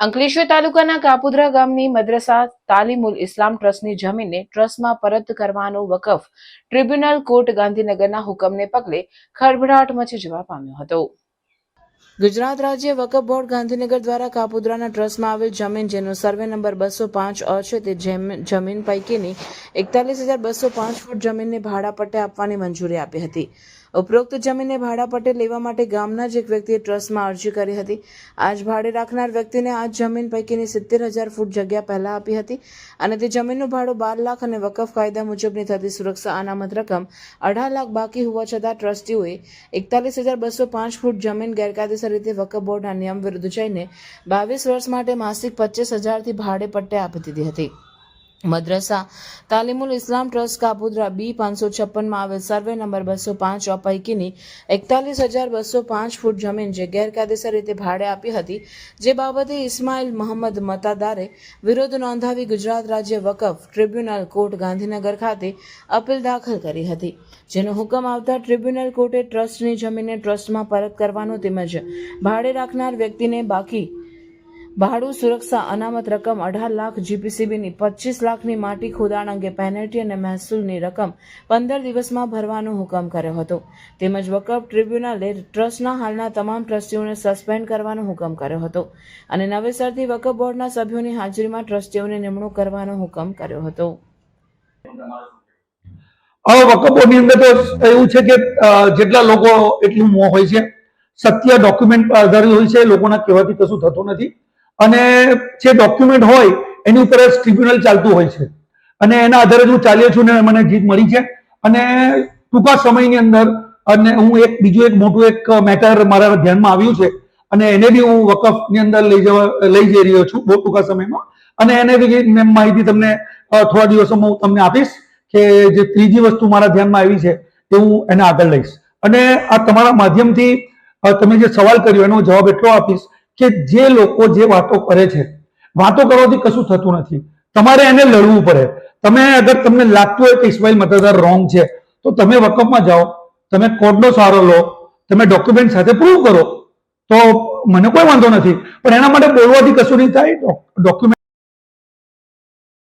અંકલેશ્વર તાલુકાના કાપુદ્રા ગામની મદ્રસા તાલીમુલ ઇસ્લામ ટ્રસ્ટની જમીનને ટ્રસ્ટમાં પરત કરવાનો વકફ ટ્રિબ્યુનલ કોર્ટ ગાંધીનગરના હુકમને પગલે ખળભળાટ મચી જવા પામ્યો હતો. ગુજરાત રાજ્ય વકફ બોર્ડ ગાંધીનગર દ્વારા કાપુદ્રાના ટ્રસ્ટમાં આવેલ જમીન, જેનો સર્વે નંબર બસો પાંચ અ છે, તે જમીન પૈકીની એકતાલીસ હજાર બસો પાંચ ફૂટ જમીનને ભાડાપટ્ટે આપવાની મંજૂરી આપી હતી. ઉપરોક્ત જમીનને ભાડાપટ્ટે લેવા માટે ગામના જ એક વ્યક્તિએ ટ્રસ્ટમાં અરજી કરી હતી. આજ ભાડે રાખનાર વ્યક્તિને આ જમીન પૈકીની સિત્તેર હજાર ફૂટ જગ્યા પહેલાં આપી હતી અને તે જમીનનું ભાડું બાર લાખ અને વકફ કાયદા મુજબની થતી સુરક્ષા અનામત રકમ અઢાર લાખ બાકી હોવા છતાં ટ્રસ્ટીઓએ એકતાલીસ હજાર બસો પાંચ ફૂટ જમીન ગેરકાયદેસર રીતે વકફ બોર્ડના નિયમ વિરુદ્ધ જઈને બાવીસ વર્ષ માટે માસિક પચીસ હજારથી ભાડે પટ્ટે આપી દીધી હતી. મદ્રસા. તાલીમુલ ઇસ્લામ ટ્રસ્ટ કાપુદ્રા બી પાંચસો છપ્પનમાં આવેલ સર્વે નંબર બસો પાંચ પૈકીની એકતાલીસ હજાર બસો પાંચ ફૂટ જમીન જે ગેરકાયદેસર રીતે ભાડે આપી હતી, જે બાબતે ઇસ્માઇલ મહંમદ મતાદારે વિરોધ નોંધાવી ગુજરાત રાજ્ય વકફ ટ્રિબ્યુનલ કોર્ટ ગાંધીનગર ખાતે અપીલ દાખલ કરી હતી. જેનો હુકમ આવતા ટ્રિબ્યુનલ કોર્ટે ટ્રસ્ટની જમીનને ટ્રસ્ટમાં પરત કરવાનો તેમજ ભાડે રાખનાર વ્યક્તિને બાકી ભાડું સુરક્ષા અનામત રકમ અઢાર લાખ જીપીસીબીની પચીસ લાખની માટી ખોદાણ અંગે પેનલ્ટી અને મહેસૂલની રકમ પંદર દિવસમાં ભરવાનો હુકમ કર્યો હતો. તેમજ વકફ ટ્રિબ્યુનલે ટ્રસ્ટના હાલના તમામ ટ્રસ્ટીઓને સસ્પેન્ડ કરવાનો હુકમ કર્યો હતો અને નવેસરથી વકફ બોર્ડના સભ્યોની હાજરીમાં ટ્રસ્ટીઓની નિમણૂક કરવાનો હુકમ કર્યો હતો. હવે વકફ અંદર તો એવું છે કે જેટલા લોકો એટલું મોં હોય છે, સત્ય ડોક્યુમેન્ટ આધારિત હોય છે, લોકોના કહેવાથી કશું થતું નથી. અને જે ડોક્યુમેન્ટ હોય, એની ઉપર જ ટ્રિબ્યુનલ ચાલતું હોય છે. અને એના આધારે જ હું ચાલ્યો છું ને મને જીત મળી છે. અને ટૂંકા સમયની અંદર અને હું એક, બીજું એક મોટું એક મેટર મારા ધ્યાનમાં આવ્યું છે. અને એને બી હું વકફની અંદર લઈ જવા, લઈ જઈ રહ્યો છું બહુ ટૂંકા સમયમાં. અને એને બી માહિતી તમને થોડા દિવસોમાં હું તમને આપીશ કે જે ત્રીજી વસ્તુ મારા ધ્યાનમાં આવી છે તે હું એને આગળ લઈશ. અને આ તમારા માધ્યમથી તમે જે સવાલ કર્યો એનો જવાબ એટલો આપીશ કે જે લોકો જે વાતો કરે છે, વાતો કરવાથી કશું થતું નથી. તમારે એને લડવું પડે. તમે અગર તમને લાગતું હોય કે ઇસ્માઇલ મતદાર રોંગ છે, તો તમે વકફમાં જાઓ, તમે કોર્ટનો સહારો લો, તમે ડોક્યુમેન્ટ સાથે પ્રૂવ કરો. તો મને કોઈ વાંધો નથી. પણ એના માટે બોલવાથી કશું નહીં થાય ડોક્યુમેન્ટ